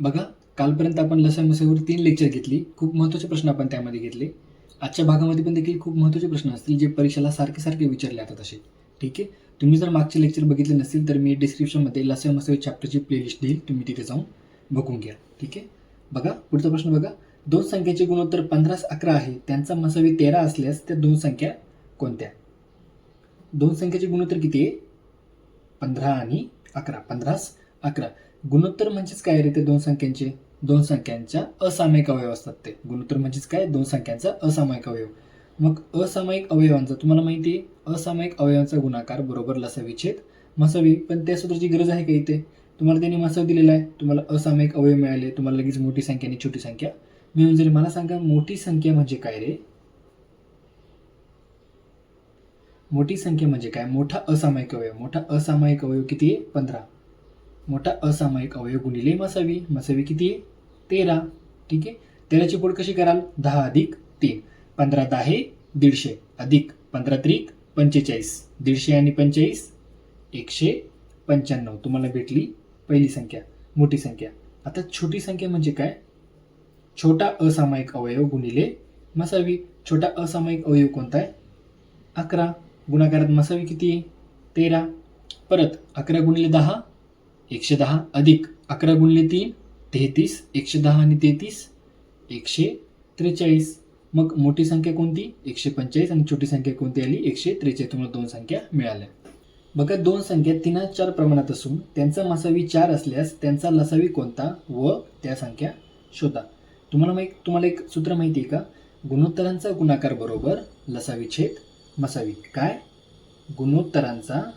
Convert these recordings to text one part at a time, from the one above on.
बघा कालपर्यंत आपण लसाई मसाईवर तीन लेक्चर घेतली. खूप महत्त्वाचे प्रश्न आपण त्यामध्ये घेतले. आजच्या भागामध्ये पण देखील खूप महत्त्वाचे प्रश्न असतील जे परीक्षेला सारखे सारखे विचारले जातात असे. ठीक आहे? तुम्ही जर मागचे लेक्चर बघितले नसतील तर मी डिस्क्रिप्शनमध्ये लसाई मसाई चॅप्टरची प्लेलिस्ट देईल. तुम्ही तिथे जाऊन बघून घ्या. ठीक आहे? बघा पुढचा प्रश्न बघा. दोन संख्येचे गुणोत्तर पंधरास अकरा आहे. त्यांचा मसावी तेरा असल्यास त्या दोन संख्या कोणत्या? दोन संख्येचे गुणोत्तर किती आहे? पंधरा आणि अकरा. पंधरास अकरा. गुणोत्तर म्हणजेच काय रे ते दोन संख्यांचे? दोन संख्यांच्या असामायिक अवयव असतात ते. गुणोत्तर म्हणजेच काय? दोन संख्यांचा असामायिक अवयव. मग असामायिक अवयवांचा तुम्हाला माहिती आहे असामायिक अवयवांचा गुणाकार बरोबर लसाविच्छेद मसावी. पण त्या सूत्राची गरज आहे का इथे? तुम्हाला त्यांनी मसाव दिलेला आहे. तुम्हाला असामायिक अवयव मिळाले तुम्हाला लगेच मोठी संख्या आणि छोटी संख्या मिळून जाईल. मला सांगा मोठी संख्या म्हणजे काय रे? मोठी संख्या म्हणजे काय? मोठा असामायिक अवयव. मोठा असामायिक अवयव किती? आहे पंधरा. मोठा असामायिक अवयव गुणिले मसावी. मसावी किती आहे? तेरा. ठीक आहे? तेराची पोड कशी कराल? दहा अधिक तीन. पंधरा दहा दीडशे अधिक पंधरा त्रिक पंचेचाळीस. दीडशे आणि पंचेचाळीस एकशे पंच्याण्णव. तुम्हाला भेटली पहिली संख्या मोठी संख्या. आता छोटी संख्या म्हणजे काय? छोटा असामायिक अवयव गुणिले मसावी. छोटा असामायिक अवयव कोणता आहे? अकरा. गुणाकारात मसावी किती आहे? तेरा. परत अकरा गुणिले दहा एकशे दहा अधिक अकरा गुणले तीन तेहतीस एकशे दहा आणि तेहतीस एकशे त्रेचाळीस. मग मोठी संख्या कोणती? एकशे पंचेचाळीस आणि छोटी संख्या कोणती आली? एकशे त्रेचाळीस. तुम्हाला दोन संख्या मिळाल्या. बघा दोन संख्या तिना चार प्रमाणात असून त्यांचा मसावी चार असल्यास त्यांचा लसावी कोणता? व त्या संख्या शोधा. तुम्हाला माहीत तुम्हाला एक सूत्र माहिती आहे का? गुणोत्तरांचा गुणाकार बरोबर लसावी छेद मसावी. काय? गुणोत्तरांचा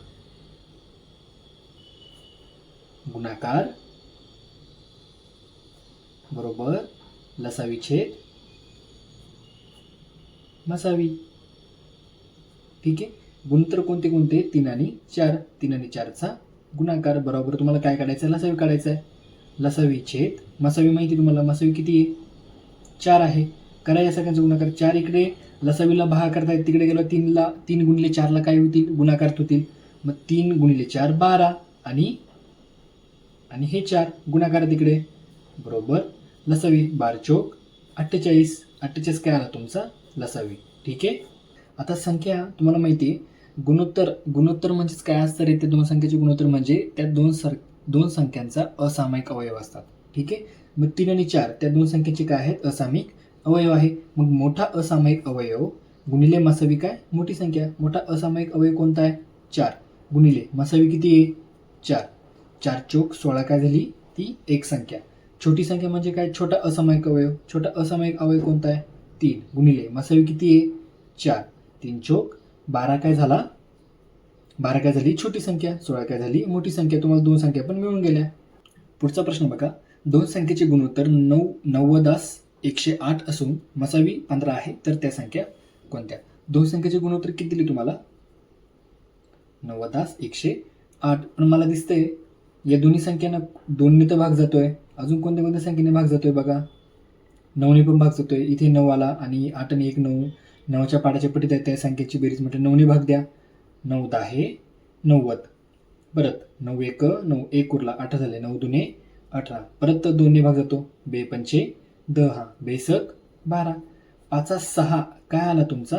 गुणाकार बरोबर लसावी छेद मसावी ठीक आहे? गुणोत्तर कोणते कोणते? तीन आणि चार. तीन आणि चारचा गुणाकार बरोबर. तुम्हाला काय काढायचं आहे लसावी काढायचं आहे लसावी छेद. मसावी माहिती तुम्हाला? मसावी किती आहे? चार आहे. करा या सगळ्यांचा गुणाकार. चार इकडे लसावीला भहा करतायत तिकडे गेलो तीनला तीन गुणिले चारला काय होतील? गुणाकार होतील. मग तीन गुणिले चार बारा. आणि आणि हे चार गुणाकार तिकडे. बरोबर? लसावी बारचोक अठ्ठेचाळीस अठ्ठेचाळीस काय आला तुमचा? लसावी. ठीक आहे? आता संख्या तुम्हाला माहिती आहे. गुणोत्तर गुणोत्तर म्हणजेच काय असतं रे? ते दोन संख्येचे गुणोत्तर म्हणजे त्या दोन सर दोन संख्यांचा असामायिक अवयव असतात. ठीक आहे? मग तीन आणि चार त्या दोन संख्येचे काय आहेत? असामायिक अवयव आहे. मग मोठा असामायिक अवयव गुणिले मसावी काय? मोठी संख्या. मोठा असामायिक अवयव कोणता आहे? चार. गुणिले मसावी किती आहे? चार. चार चौक सोळा काय झाली? ती एक संख्या. छोटी संख्या म्हणजे काय? छोटा असामायिक अवयव. छोटा असामायिक अवयव कोणता आहे? तीन. गुणिले. मसावी किती आहे? चार. तीन चौक. बारा काय झाला? बारा काय झाली? छोटी संख्या. सोळा काय झाली? मोठी संख्या. तुम्हाला दोन संख्या पण मिळून गेल्या. पुढचा प्रश्न बघा. दोन संख्येचे गुणोत्तर नऊ नव्वदास एकशे आठ असून मसावी पंधरा आहे तर त्या संख्या कोणत्या? दोन संख्येचे गुणोत्तर किती दिले तुम्हाला? नव्वदास एकशे आठ. पण मला दिसतंय या दोन्ही संख्येनं दोनने तर भाग जातोय. अजून कोणत्या कोणत्या संख्येने भाग जातोय बघा? नऊने पण भाग जातोय. इथे नऊ आला आणि आठ आणि एक नऊ. नऊच्या पाडाच्या पटीत आहे त्या संख्येची बेरीज म्हणजे नऊने भाग द्या. नऊ दहा नव्वद. परत नऊ एक नऊ एक उरला आठ झाले नऊ दुने अठरा. परत दोनने भाग जातो. बे पंचे दहा बेसक बारा. पाचा सहा काय आला तुमचा?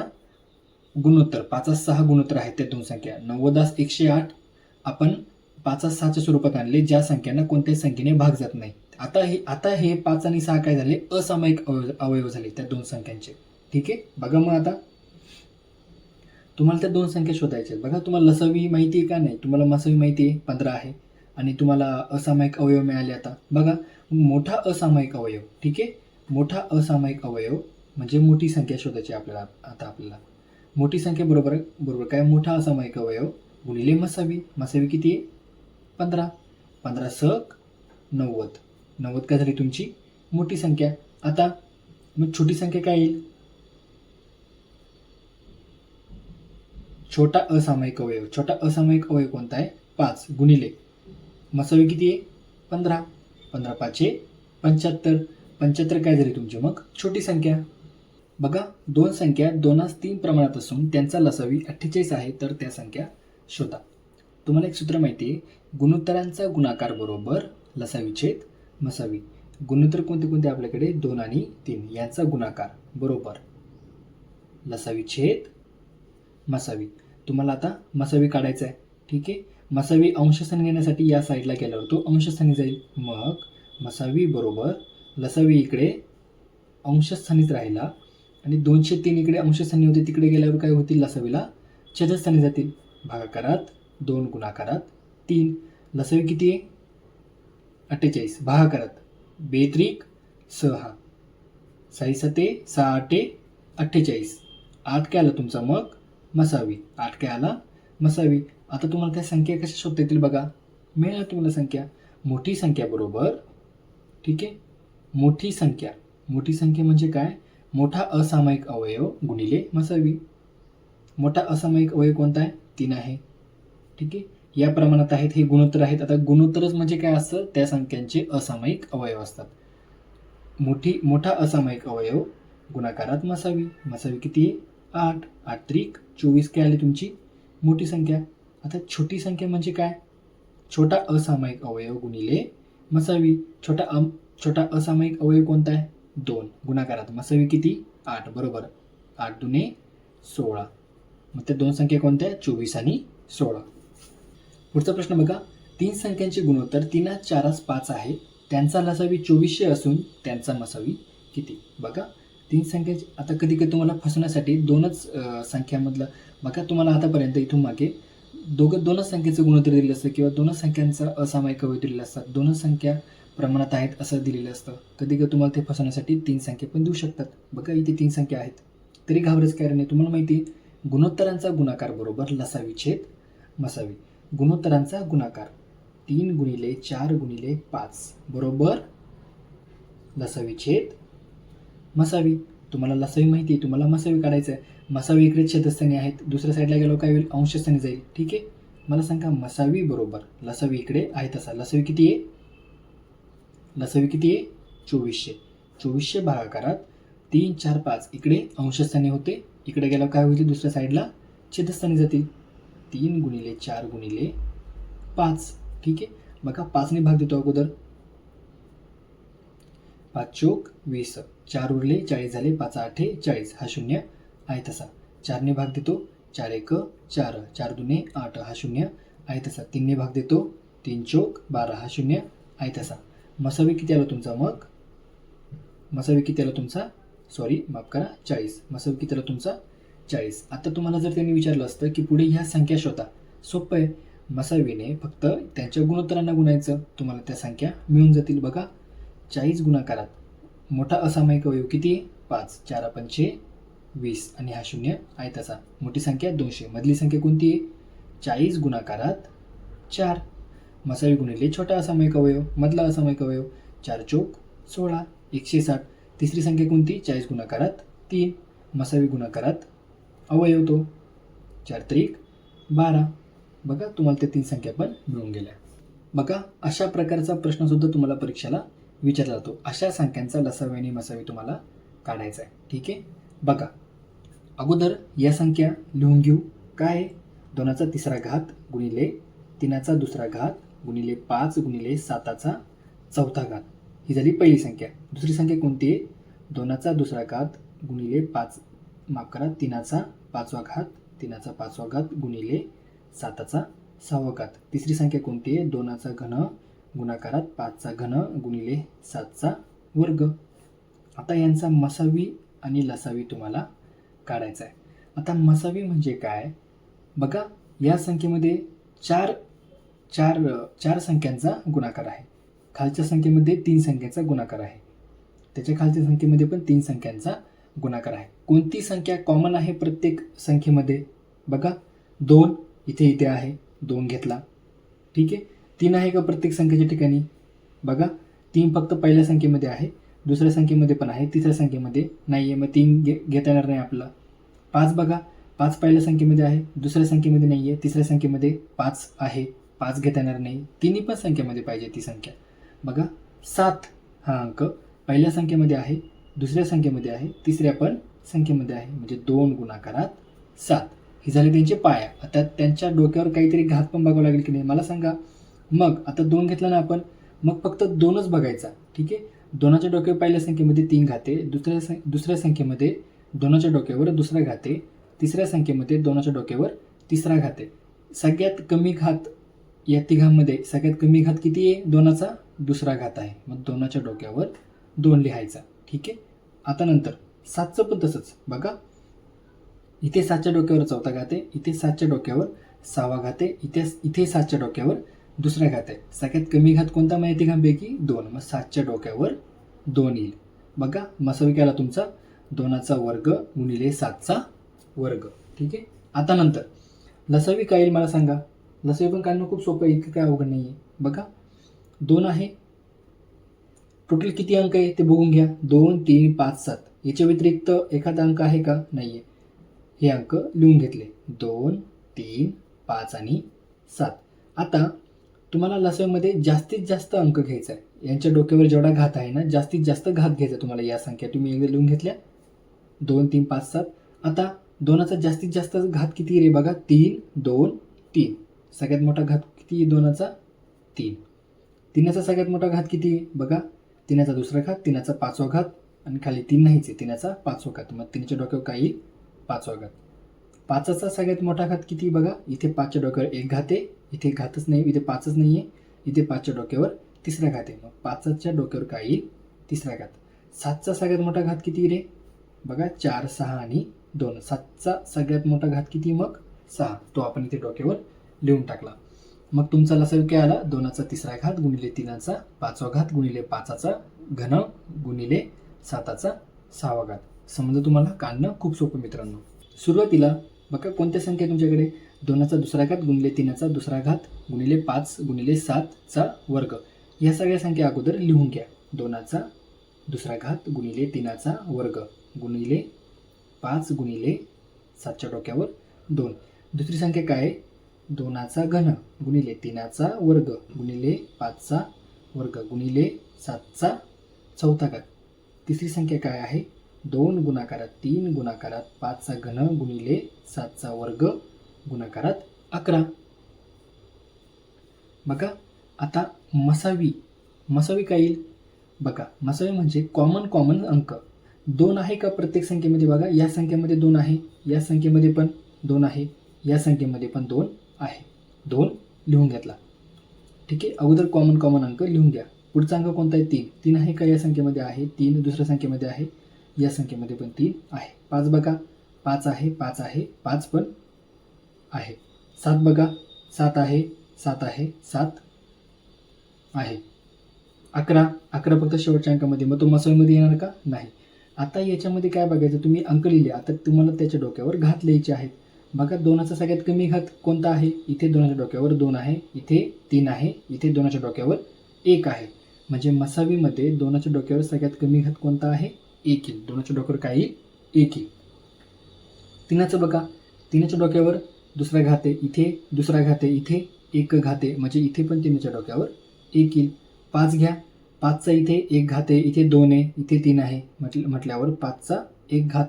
गुणोत्तर. पाचा सहा गुणोत्तर आहेत त्या दोन संख्या. नव्वदास एकशे आठ. आपण पाचा सहाच्या स्वरूपात आणले ज्या संख्यांना कोणत्याही संख्येने भाग जात नाही. आता हे आता हे पाच आणि सहा काय झाले? असामायिक अवयव अवयव झाले त्या दोन संख्यांचे. ठीक आहे? बघा मग आता. तुम्हाला त्या दोन संख्या शोधायच्या बघा तुम्हाला लसावी माहिती आहे का नाही? तुम्हाला मसावी माहिती आहे? पंधरा आहे. आणि तुम्हाला असामायिक अवयव मिळाले आता. बघा मोठा असामायिक अवयव. ठीक आहे? मोठा असामायिक अवयव म्हणजे मोठी संख्या शोधायची आपल्याला आता आपल्याला. मोठी संख्या बरोबर बरोबर काय? मोठा असामायिक अवयव गुणिले मसावी. मसावी किती आहे? पंधरा. पंधरा सक नव्वद. नव्वद काय झाली तुमची? मोठी संख्या. आता मग छोटी संख्या काय येईल? छोटा असामायिक अवयव. छोटा असामायिक अवयव कोणता आहे? पाच. गुणिले. मसावी किती आहे? पंधरा. पंधरा पाचशे पंच्याहत्तर. पंच्याहत्तर काय झाली तुमची मग? छोटी संख्या. बघा दोन संख्या दोनास तीन प्रमाणात असून त्यांचा लसावी अठ्ठेचाळीस आहे तर त्या संख्या शोधा. तुम्हाला एक सूत्र माहिती आहे. गुणोत्तरांचा गुणाकार बरोबर लसाविच्छेद मसावी गुणोत्तर कोणते कोणते आपल्याकडे? दोन आणि तीन. यांचा गुणाकार बरोबर. लसाविच्छेद मसावी तुम्हाला आता मसावी काढायचा आहे ठीक आहे? मसावी अंशस्थानी घेण्यासाठी या साईडला गेल्यावर तो अंशस्थानी जाईल. मग मसावी बरोबर लसावी इकडे अंशस्थानीच राहिला आणि दोनशे तीन इकडे अंशस्थानी होते. तिकडे गेल्यावर काय होतील? लसावीला छेदस्थानी जातील. भागाकारात दोन गुणाकारात तीन लसावी किती आहे? अठ्ठेचाळीस. भागाकारात बेत्रिक सहा. साई सते सहा आठे अठ्ठेचाळीस. आठ काय आला तुमचा मग? मसावी. आठ काय आला? मसावी. आता तुम्हाला त्या संख्या कशा शोधता येतील बघा. मिळेल तुम्हाला संख्या. मोठी संख्या बरोबर. ठीक आहे? मोठी संख्या. मोठी संख्या म्हणजे काय? मोठा असामायिक अवयव गुणिले मसावी. मोठा असामायिक अवयव कोणता आहे? तीन आहे. ठीक आहे? या प्रमाणात आहेत हे गुणोत्तर आहेत. आता गुणोत्तरच म्हणजे काय असतं? त्या संख्यांचे असामायिक अवयव असतात. मोठी मोठा असामायिक अवयव गुणाकारात मसावी. मसावी किती? आहे आठ आठ त्रिक चोवीस काय आली तुमची? मोठी संख्या. आता छोटी संख्या म्हणजे काय? छोटा असामायिक अवयव गुणिले मसावी. छोटा अम छोटा असामायिक अवयव कोणता आहे? दोन. गुणाकारात मसावी किती? आठ. बरोबर. आठ दुने सोळा. मग त्या दोन संख्या कोणत्या? चोवीस आणि सोळा. पुढचा प्रश्न बघा. तीन संख्यांचे गुणोत्तर तीनच चारास पाच आहे. त्यांचा लसावी चोवीसशे असून त्यांचा मसावी किती? बघा. तीन संख्याचे आता कधी कधी तुम्हाला फसवण्यासाठी दोनच संख्यामधलं बघा तुम्हाला आतापर्यंत इथून मागे दोघं दोनच संख्येचं गुणोत्तर दिलेलं असतं किंवा दोनच संख्यांचा असामायिक अवयव दिलेलं असतात दोनच संख्या प्रमाणात आहेत असं दिलेलं असतं. कधी कधी तुम्हाला ते फसवण्यासाठी तीन संख्या पण देऊ शकतात. बघा इथे तीन संख्या आहेत. तरी घाबरायचं कारण नाही? तुम्हाला माहिती आहे गुणोत्तरांचा गुणाकार बरोबर लसावी छेद मसावी. गुणोत्तरांचा गुणाकार. तीन गुणिले चार गुणिले पाच. बरोबर? लसावी छेद. मसावी. तुम्हाला लसावी माहिती आहे तुम्हाला मसावी काढायचं आहे मसावी इकडे छेदस्थानी आहेत दुसऱ्या साईडला गेलो काय होईल? अंशस्थानी जाईल. ठीक आहे? मला सांगा मसावी बरोबर. लसावी इकडे आहे तसा. लसावी किती आहे? लसावी किती आहे? चोवीसशे. चोवीसशे भागाकारात तीन चार पाच. इकडे अंशस्थानी होते. इकडे गेलो काय होईल? दुसऱ्या साईडला छेदस्थानी जातील. तीन गुणिले चार गुणिले पाच. ठीक आहे? बघा पाचने भाग देतो अगोदर. पाच चोक वीस. चार उरले चाळीस झाले पाच आठे चाळीस. हा शून्य आहे तसा. चारने भाग देतो चार एक चार. चार दुने आठ. हा शून्य आहे तसा. तीनने भाग देतो तीन चोक बारा. हा शून्य आहे तसा. मसावी किती आला तुमचा मग? मसावी किती आला तुमचा? सॉरी माफ करा चाळीस. मसावी किती आला तुमचा? चाळीस. आता तुम्हाला जर त्यांनी विचारलं असतं की पुढे ह्या संख्या शोधा. सोपं आहे. मसावीने फक्त त्यांच्या गुणोत्तरांना गुणायचं. तुम्हाला त्या संख्या मिळून जातील. बघा चाळीस गुणाकारात मोठा असामायिक अवयव किती? आहे पाच. चार पंचे वीस. आणि हा शून्य आहे तसा. मोठी संख्या दोनशे. मधली संख्या कोणती आहे? चाळीस गुणाकारात चार. मसावी गुणिले छोटा असामायिक अवयव मधला असामायिक अवयव चार चौक सोळा एकशे साठ. तिसरी संख्या कोणती? चाळीस गुणाकारात तीन. मसावी गुणाकारात अवयव तो चार त्रिक बारा. बघा तुम्हाला त्या तीन संख्या पण मिळून गेल्या. बघा अशा प्रकारचा प्रश्नसुद्धा तुम्हाला परीक्षेला विचारला जातो. अशा संख्यांचा लसावी आणि मसावी तुम्हाला काढायचा आहे. ठीक आहे? बघा. अगोदर या संख्या लिहून घेऊ. काय आहे? दोनाचा तिसरा घात गुणिले तीनाचा दुसरा घात गुणिले पाच गुणिले साताचा चौथा घात. ही झाली पहिली संख्या. दुसरी संख्या कोणती आहे? दोनाचा दुसरा घात गुणिले पाच. माफ करा तीनाचा पाचवा घात तीनाचा पाचवा घात गुणिले साताचा सहावा घात. तिसरी संख्या कोणती आहे? दोनाचा घन गुणाकारात पाचचा घन गुणिले सातचा वर्ग. आता यांचा मसावी आणि लसावी तुम्हाला काढायचा आहे आता मसावी म्हणजे काय? बघा या संख्येमध्ये चार चार चार संख्यांचा गुणाकार आहे. खालच्या संख्येमध्ये तीन संख्यांचा गुणाकार आहे. त्याच्या खालच्या संख्येमध्ये पण तीन संख्यांचा गुणाकार आहे. कोणती संख्या कॉमन आहे प्रत्येक संख्येमध्ये? बघा दोन इथे इथे आहे दोन घेतला. ठीक आहे? तीन आहे का प्रत्येक संख्येच्या ठिकाणी? बघा तीन फक्त पहिल्या संख्येमध्ये आहे दुसऱ्या संख्येमध्ये पण आहे तिसऱ्या संख्येमध्ये नाही आहे मग तीन घे घेता येणार नाही आपला. पाच बघा पाच पहिल्या संख्येमध्ये आहे दुसऱ्या संख्येमध्ये नाही आहे तिसऱ्या संख्येमध्ये पाच आहे पाच घेता येणार नाही. तिन्ही पण संख्येमध्ये पाहिजे ती संख्या. बघा सात हा अंक पहिल्या संख्येमध्ये आहे दुसऱ्या संख्येमध्ये आहे तिसऱ्या पण संख्येमध्ये आहे. म्हणजे दोन गुणाकारात सात. ही झाली त्यांचे पाया. आता त्यांच्या डोक्यावर काहीतरी घात पण बघावं लागेल की नाही? मला सांगा. मग आता दोन घेतला ना आपण मग फक्त दोनच बघायचा. ठीक आहे? दोनाच्या डोक्यावर पहिल्या संख्येमध्ये तीन घाते दुसऱ्या सं दुसऱ्या संख्येमध्ये दोनाच्या डोक्यावर दुसरा घाते तिसऱ्या संख्येमध्ये दोनाच्या डोक्यावर तिसरा घाते. सगळ्यात कमी घात या तिघांमध्ये सगळ्यात कमी घात किती आहे? दोनाचा दुसरा घात आहे. मग दोनाच्या डोक्यावर दोन लिहायचा. ठीक आहे? आता नंतर. सातचं पण तसंच. बघा. इथे सातच्या डोक्यावर चौथा घात आहे इथे सातच्या डोक्यावर सहावा घात आहे इथे इथे सातच्या डोक्यावर दुसरा घात. आहे सगळ्यात कमी घात कोणता माहिती घांपैकी दोन. मग सातच्या डोक्यावर दोन येईल. बघा. मसवी केला तुमचा? दोनाचा वर्ग गुणिले सातचा वर्ग. ठीक आहे? आता नंतर. लसावी काय येईल मला सांगा? लसावी पण काढणं खूप सोपं आहे इतकं काय अवघड नाही आहे बघा. दोन आहे. टोटल किती अंक आहे ते बघून घ्या. दोन तीन पाच सात. याच्या व्यतिरिक्त एखादा अंक आहे का? नाही आहे हे अंक लिहून घेतले. दोन तीन पाच आणि सात. आता तुम्हाला लसावीमध्ये जास्तीत जास्त अंक घ्यायचा आहे. यांच्या डोक्यावर जेवढा घात आहे ना जास्तीत जास्त घात घ्यायचा तुम्हाला या संख्या. तुम्ही एकदा लिहून घेतल्या? दोन तीन पाच सात. आता दोनाचा जास्तीत जास्त घात किती रे बघा? तीन दोन तीन. सगळ्यात मोठा घात किती आहे दोनाचा? तीन. तिनाचा सगळ्यात मोठा घात किती आहे बघा? तिनाचा दुसरा घात तिनाचा पाचवा घात आणि खाली तीन नाहीच आहे. तिनाचा पाचवा घात मग तिनाच्या डोक्यावर काही येईल पाचवा घात पाचाचा सगळ्यात मोठा घात किती बघा? इथे पाचच्या डोक्यावर एक घात आहे. इथे घातच नाही इथे पाचच नाही आहे इथे पाचच्या डोक्यावर तिसरा घात आहे. मग पाचच्या डोक्यावर काय येईल तिसरा घात. सातचा सगळ्यात मोठा घात किती रे? बघा चार सहा आणि दोन. सातचा सगळ्यात मोठा घात किती मग? सहा. तो आपण इथे डोक्यावर लिहून टाकला. मग तुमचा लसावी काय आला. दोनाचा तिसरा घात गुणिले तिनाचा पाचवा घात गुणिले पाचाचा घन गुणिले साताचा सहावा घात समजा तुम्हाला? काढणं खूप सोपं मित्रांनो. सुरुवातीला बघा कोणत्या संख्या तुमच्याकडे? दोनाचा दुसरा घात गुणिले तिनाचा दुसरा घात गुणिले पाच गुणिले सातचा वर्ग. या सगळ्या संख्या अगोदर लिहून घ्या. दोनाचा दुसरा घात गुणिले तीनाचा वर्ग. गुणिले पाच गुणिले सातच्या डोक्यावर दोन. दुसरी संख्या काय आहे? दोनाचा घन गुणिले तीनाचा वर्ग. गुणिले पाचचा वर्ग. गुणिले सातचा चौथा घात. तिसरी संख्या काय आहे? दोन गुणाकारात तीन गुणाकारात पाचचा घन गुणिले सातचा वर्ग गुणाकारात अकरा. बघा आता मसावी. मसावी काय येईल? बघा मसावी म्हणजे कॉमन कॉमन अंक. दोन आहे का प्रत्येक संख्येमध्ये? बघा या संख्येमध्ये दोन आहे या संख्येमध्ये पण दोन आहे या संख्येमध्ये पण दोन आहे. दोन लिहून घेतला. ठीक आहे? अगोदर कॉमन कॉमन अंक लिहून घ्या. पुढचा अंक कोणता आहे? तीन. तीन आहे का या संख्येमध्ये आहे? तीन दुसऱ्या संख्येमध्ये आहे. या संख्येमध्ये पण तीन आहे. पाच बघा. पाच आहे पाच आहे पाच पण आहे. सात बघा. सात आहे सात आहे सात आहे. अकरा. अकरा फक्त शेवटच्या अंकामध्ये. मग तो मसळीमध्ये येणार का? नाही. आता याच्यामध्ये काय बघायचं? तुम्ही अंक लिहिले. आता तुम्हाला त्याच्या डोक्यावर घात लिहायचे आहेत. बघा दोनाचा सगळ्यात कमी घात कोणता आहे? इथे दोनाच्या डोक्यावर दोन आहे. इथे तीन आहे. इथे दोनाच्या डोक्यावर एक आहे. म्हणजे मसावीमध्ये दोनाच्या डोक्यावर सगळ्यात कमी घात कोणता आहे? एक येईल दोनाच्या डोक्यावर काय येईल एक येईल तिनाचं बघा. तिनाच्या डोक्यावर दुसरा घाते इथे दुसरा घाते इथे एक घाते म्हणजे इथे पण तिनाच्या डोक्यावर एक येईल पाच घ्या. पाचचा इथे एक घात आहे इथे दोन आहे इथे तीन आहे. म्हटलं म्हटल्यावर पाचचा एक घात.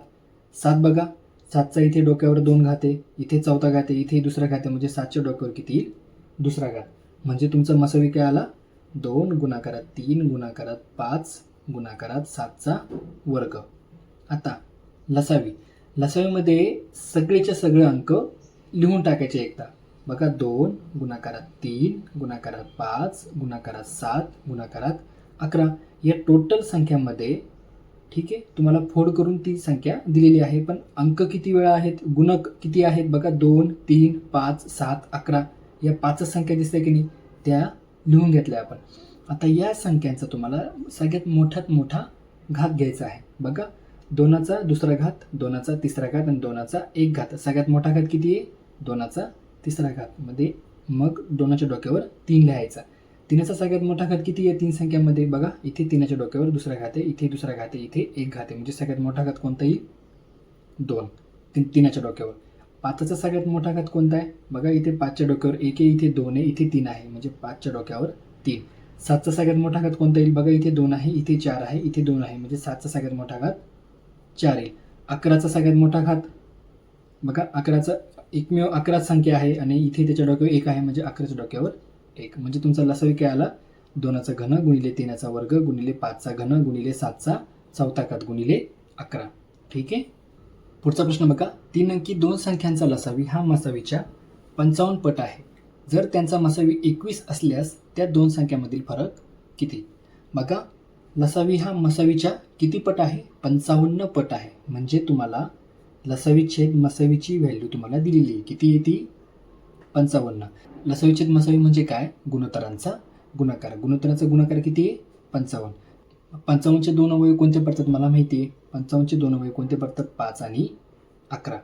सात बघा. सातचा इथे डोक्यावर दोन घाते इथे चौथा घाते इथे दुसरा घाते म्हणजे सातच्या डोक्यावर किती येईल? दुसरा घात. म्हणजे तुमचा मसावी काय आला? दोन गुणाकारात तीन गुणाकारात पाच गुणाकारात सातचा वर्ग. आता लसावी. लसावीमध्ये सगळेच्या सगळे अंक लिहून टाकायचे एकदा. बघा दोन गुणाकारात तीन गुणाकारात पाच गुणाकारात सात गुणाकारात अकरा. या टोटल संख्यामध्ये ठीक आहे तुम्हाला फोड करून ती संख्या दिलेली आहे पण अंक किती वेळा आहेत गुणक किती आहेत बघा दोन तीन पाच सात अकरा. या पाचच संख्या दिसते की नाही? त्या लिहून घेतल्या आपण. आता या संख्यांचा तुम्हाला सगळ्यात मोठ्यात मोठा घात घ्यायचा आहे. बघा दोनाचा दुसरा घात दोनाचा तिसरा घात आणि दोनाचा एक घात. सगळ्यात मोठा घात किती आहे? दोनाचा तिसरा घात. मध्ये मग दोनाच्या डोक्यावर तीन लिहायचा. तिनाचा सगळ्यात मोठा घात किती आहे तीन संख्यामध्ये? बघा इथे तिनाच्या डोक्यावर दुसरा घात आहे इथे दुसरा घात आहे इथे एक घात आहे. म्हणजे सगळ्यात मोठा घात कोणता येईल? दोन. तीन तिनाच्या डोक्यावर. पाचचा सगळ्यात मोठा घात कोणता आहे? बघा इथे पाचच्या डोक्यावर एक आहे इथे दोन आहे इथे तीन आहे. म्हणजे पाचच्या डोक्यावर तीन. सातचा सगळ्यात मोठा घात कोणता येईल? बघा इथे दोन आहे इथे चार आहे इथे दोन आहे. म्हणजे सातचा सगळ्यात मोठा घात चार येईल. अकराचा सगळ्यात मोठा घात? बघा अकराचा एकमेव अकरा संख्या आहे आणि इथे त्याच्या डोक्यावर एक आहे म्हणजे अकराच्या डोक्यावर एक. म्हणजे तुमचा लसावी काय आला? दोनाचा घन गुणिले तीनाचा वर्ग गुणिले पाचचा घन गुणिले सातचा चौथा घात गुणिले अकरा. ठीक आहे? पुढचा प्रश्न बघा. तीन अंकी दोन संख्यांचा लसावी हा मसावीच्या पंचावन्न पट आहे. जर त्यांचा मसावी एकवीस असल्यास त्या दोन संख्यामधील फरक किती? बघा. लसावी हा मसावीच्या किती पट आहे? पंचावन्न पट आहे. म्हणजे तुम्हाला लसावी छेद मसावीची व्हॅल्यू तुम्हाला दिलेली आहे. किती येते? पंचावन्न. लसावी छेद मसावी म्हणजे काय? गुणोत्तरांचा गुणाकार. गुणोत्तरांचा गुणाकार किती आहे? पंचावन्न. पंचावन्नचे दोन अवयव कोणते पडतात मला माहिती आहे? पंचावन्नचे दोन अवयव कोणते? पडतात पाच आणि अकरा.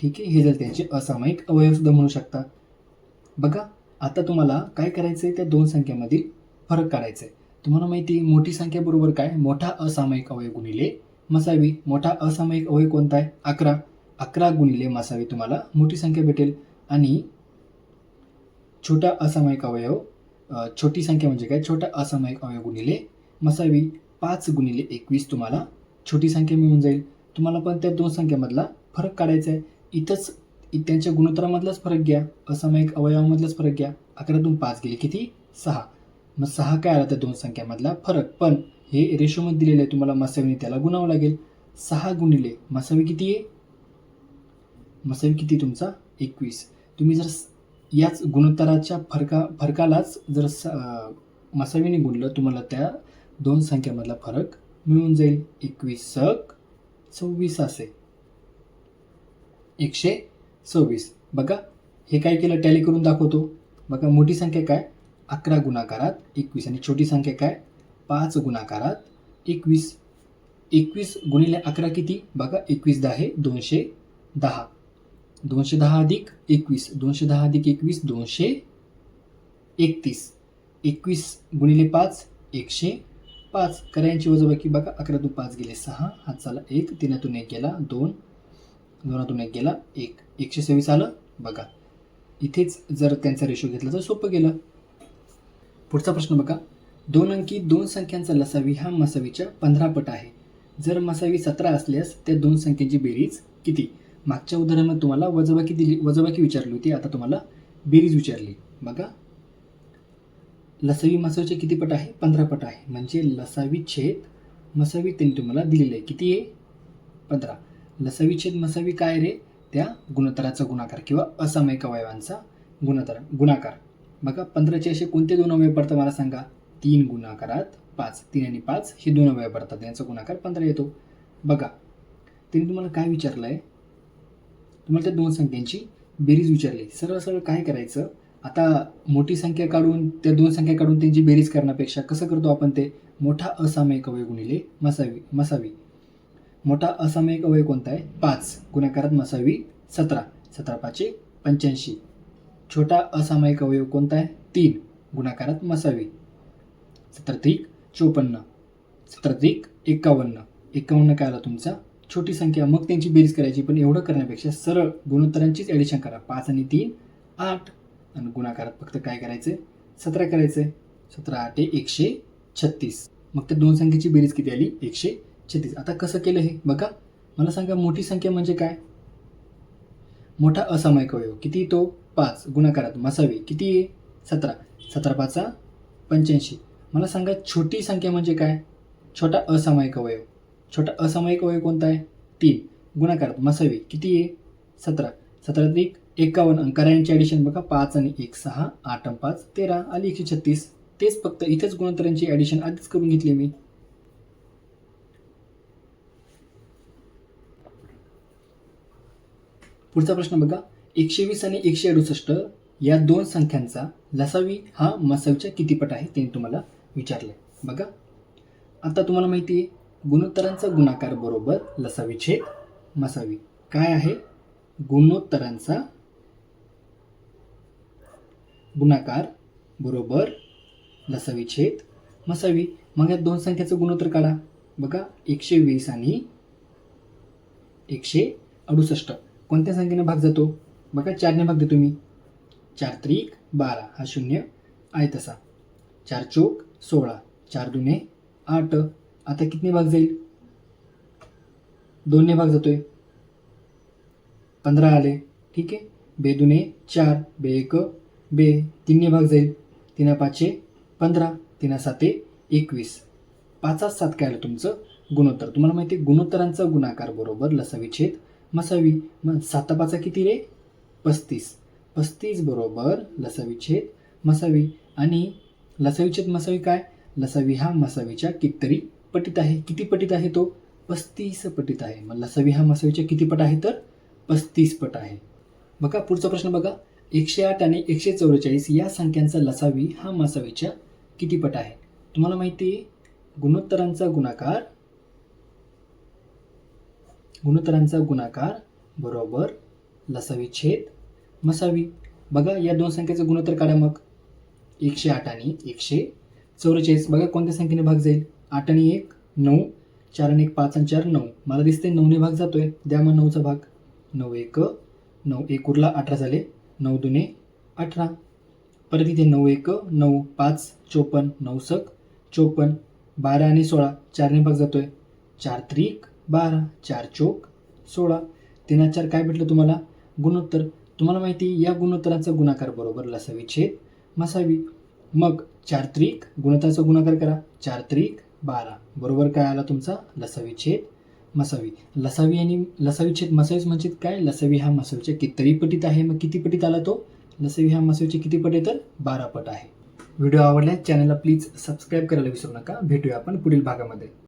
ठीक आहे? हे जर त्यांचे असामायिक अवयवसुद्धा म्हणू शकता. बघा आता तुम्हाला काय करायचं आहे त्या दोन संख्यामधील फरक काढायचा आहे तुम्हाला माहिती आहे मोठी संख्या बरोबर काय? मोठा असामायिक अवयव गुणिले मसावी. मोठा असामायिक अवयव कोणता आहे? अकरा. अकरा गुणिले मसावी तुम्हाला मोठी संख्या भेटेल. आणि छोटा असामायिक अवयव छोटी संख्या म्हणजे काय? छोटा असामायिक अवयव गुणिले मसावी. पाच गुणिले एकवीस तुम्हाला छोटी संख्या मिळून जाईल. तुम्हाला पण त्या दोन संख्येमधला फरक काढायचा आहे. इथंच त्यांच्या गुणोत्तरामधलाच फरक घ्या. असामायिक अवयवामधलाच फरक घ्या. अकरातून पाच गेले किती? सहा. मग सहा काय आला त्या दोन संख्यामधला फरक? पण हे रेशोमध्ये दिलेलं आहे. तुम्हाला मसावीने त्याला गुणावं लागेल. सहा गुणिले मसावी किती आहे? मसावी किती तुमचा? एकवीस. तुम्ही जर याच गुणोत्तराच्या फरका फरकालाच जर स मसावीने गुणलं तुम्हाला त्या दोन संख्यामधला फरक मिळून जाईल एकवीस सक सव्वीस असे. एकशे सव्वीस. बघा हे काय केलं? टॅली करून दाखवतो. बघा मोठी संख्या काय? अकरा गुणाकारात एकवीस आणि छोटी संख्या काय? पाच गुणाकारात एकवीस. एकवीस गुणिले अकरा किती? बघा एकवीस दहा आहे दोनशे दहा. दोनशे दहा अधिक एकवीस. दोनशे दहा अधिक एकवीस दोनशे एकतीस. एकवीस गुणिले पाच एकशे पाच. करायची वजाबाकी बघा. अकरा दू पाच गेले सहा. हात चाला एक. तीनातून एक गेला दोन. दोनातून एक गेला एक. एकशे सव्वीस आलं. बघा. इथेच जर त्यांचा रेशो घेतला तर सोपं गेलं. पुढचा प्रश्न बघा. दोन अंकी दोन संख्यांचा लसावी हा मसावीच्या पंधरा पट आहे. जर मसावी सतरा असल्यास त्या दोन संख्यांची बेरीज किती? मागच्या उदाहरणात तुम्हाला वजाबाकी दिली वजाबाकी विचारली होती. आता तुम्हाला बेरीज विचारली. बघा. लसावी मसावीचे किती पट आहे? पंधरा पट आहे. म्हणजे लसावी छेद मसावी त्यांनी तुम्हाला दिलेलं आहे. किती आहे? पंधरा. लसावी छेद मसावी काय रे? त्या गुणोत्तराचा गुणाकार किंवा असामयिक अवयवांचा गुणोत्तर गुणाकार. बघा पंधराचे असे कोणते दोन अवयव पडतात मला सांगा? तीन गुणाकारात पाच. तीन आणि पाच हे दोन अवयव पडतात. यांचा गुणाकार पंधरा येतो. बघा त्यांनी तुम्हाला काय विचारलं आहे तुम्हाला त्या दोन संख्यांची बेरीज विचारली. सरळ सरळ काय करायचं? आता मोठी संख्या काढून त्या दोन संख्या काढून त्यांची बेरीज करण्यापेक्षा कसं करतो आपण ते? मोठा असामायिक अवयव गुणिले मसावी मसावी. मोठा असामायिक अवयव कोणता आहे? पाच. गुणाकारात मसावी सतरा. सतरा पाचशे पंच्याऐंशी. छोटा असामायिक अवयव कोणता आहे? तीन. गुणाकारात मसावी. सतरा चोपन्न. सतरा एकावन्न. एकावन्न काय आला तुमचा? छोटी संख्या. मग त्यांची बेरीज करायची पण एवढं करण्यापेक्षा सरळ गुणोत्तरांचीच ॲडिशन करा. पाच आणि तीन आठ. आणि गुणाकारात फक्त काय करायचं आहे सतरा करायचं आहे सतरा आठ एकशे छत्तीस. मग त्या दोन संख्येची बेरीज किती आली? एकशे छत्तीस. आता कसं केलं हे? बघा. मला सांगा मोठी संख्या म्हणजे काय? मोठा असामायिक अवयव. किती तो? पाच. गुणाकारात मसावी. किती आहे? सतरा. सतरा पाचा पंच्याऐंशी. मला सांगा छोटी संख्या म्हणजे काय? छोटा असामायिक अवयव. छोटा असामायिक अवयव कोणता आहे? तीन. गुणाकारात मसावी. किती आहे? सतरा. सतरा अधिक एकावन्न आणि ॲडिशन बघा पाच आणि एक सहा आठ आणि पाच तेरा आली एकशे छत्तीस. तेच फक्त इथेच गुणोत्तरांची ॲडिशन आधीच करून घेतली मी. पुढचा प्रश्न बघा एकशे वीस आणि एकशे अडुसष्ट या दोन संख्यांचा लसावी हा मसावीच्या किती पट आहे ते तुम्हाला विचारले बघा. आता तुम्हाला माहिती आहे गुणोत्तरांचा गुणाकार बरोबर लसावी छेद मसावी. काय आहे? गुणोत्तरांचा गुणाकार बरोबर लसावी छेद मसावी. मग या दोन संख्याचं गुणोत्तर काढा. बघा एकशे वीस आणि एकशे अडुसष्ट. कोणत्या संख्येने भाग जातो? बघा चारने भाग देतो मी. चार त्रिक बारा. हा शून्य आहे तसा. चार चोक सोळा. चार दुने आठ. आता कितने भाग जाईल? दोनने भाग जातोय. पंधरा आले. ठीक आहे? बे दुने चार. बे एक बे तीनने भाग जाईल. तीन पाचशे पंधरा तीन साते एकवीस. पाचात सात काय आलं तुमचं? गुणोत्तर. तुम्हाला माहिती आहे गुणोत्तरांचा गुणाकार बरोबर लसावी छेद मसावी. मग साता पाचा किती रे? पस्तीस. पस्तीस बरोबर लसावी छेद मसावी. आणि लसावी छेद मसावी काय? लसावी हा मसावीच्या कितीतरी पटीत आहे. किती पटीत आहे तो? पस्तीस पटीत आहे. मग लसावी हा मसावीच्या किती पट आहे तर? पस्तीस पट आहे. बघा पुढचा प्रश्न बघा. एकशे आठ आणि एकशे चौवेचाळीस या संख्यांचा लसावी हा मसावीच्या कितीपट आहे? तुम्हाला माहिती आहे? गुणोत्तरांचा गुणाकार गुणोत्तरांचा गुणाकार बरोबर लसावी छेद मसावी. बघा या दोन संख्येचं गुणोत्तर काढा मग. एकशे आठ आणि एकशे चौवेचाळीस. बघा कोणत्या संख्येने भाग जाईल? आठ आणि एक नऊ. चार आणि एक पाच आणि चार नऊ. मला दिसते नऊने भाग जातोय. द्या मग नऊचा भाग. नऊ एक नऊ एक उरला अठरा झाले. नऊ दुने अठरा. परत इथे नऊ एक नऊ पाच चोपन्न नऊ सक चोपन्न बारा आणि सोळा. चारने भाग जातोय. चार त्रिक बारा चार चोक सोळा. तीन चार काय भेटलं तुम्हाला? गुणोत्तर. तुम्हाला माहिती या गुणोत्तराचा गुणाकार बरोबर लसावी छेद मसावी. मग चार त्रिक गुणोत्तराचा गुणाकार करा. चार त्रिक बारा. बरोबर काय आला तुमचा? लसावी छेद मसावी. लसावी आणि लसावी छेद मसावीच म्हणजे काय? लसावी हा मसावीच्या कितीतरी पटीत आहे. मग किती पटीत आला तो? लसावी हा मसावीचे किती पट आहे तर? बारा पट आहे. व्हिडिओ आवडल्यास चॅनलला प्लीज सबस्क्राईब करायला विसरू नका. भेटूया आपण पुढील भागामध्ये.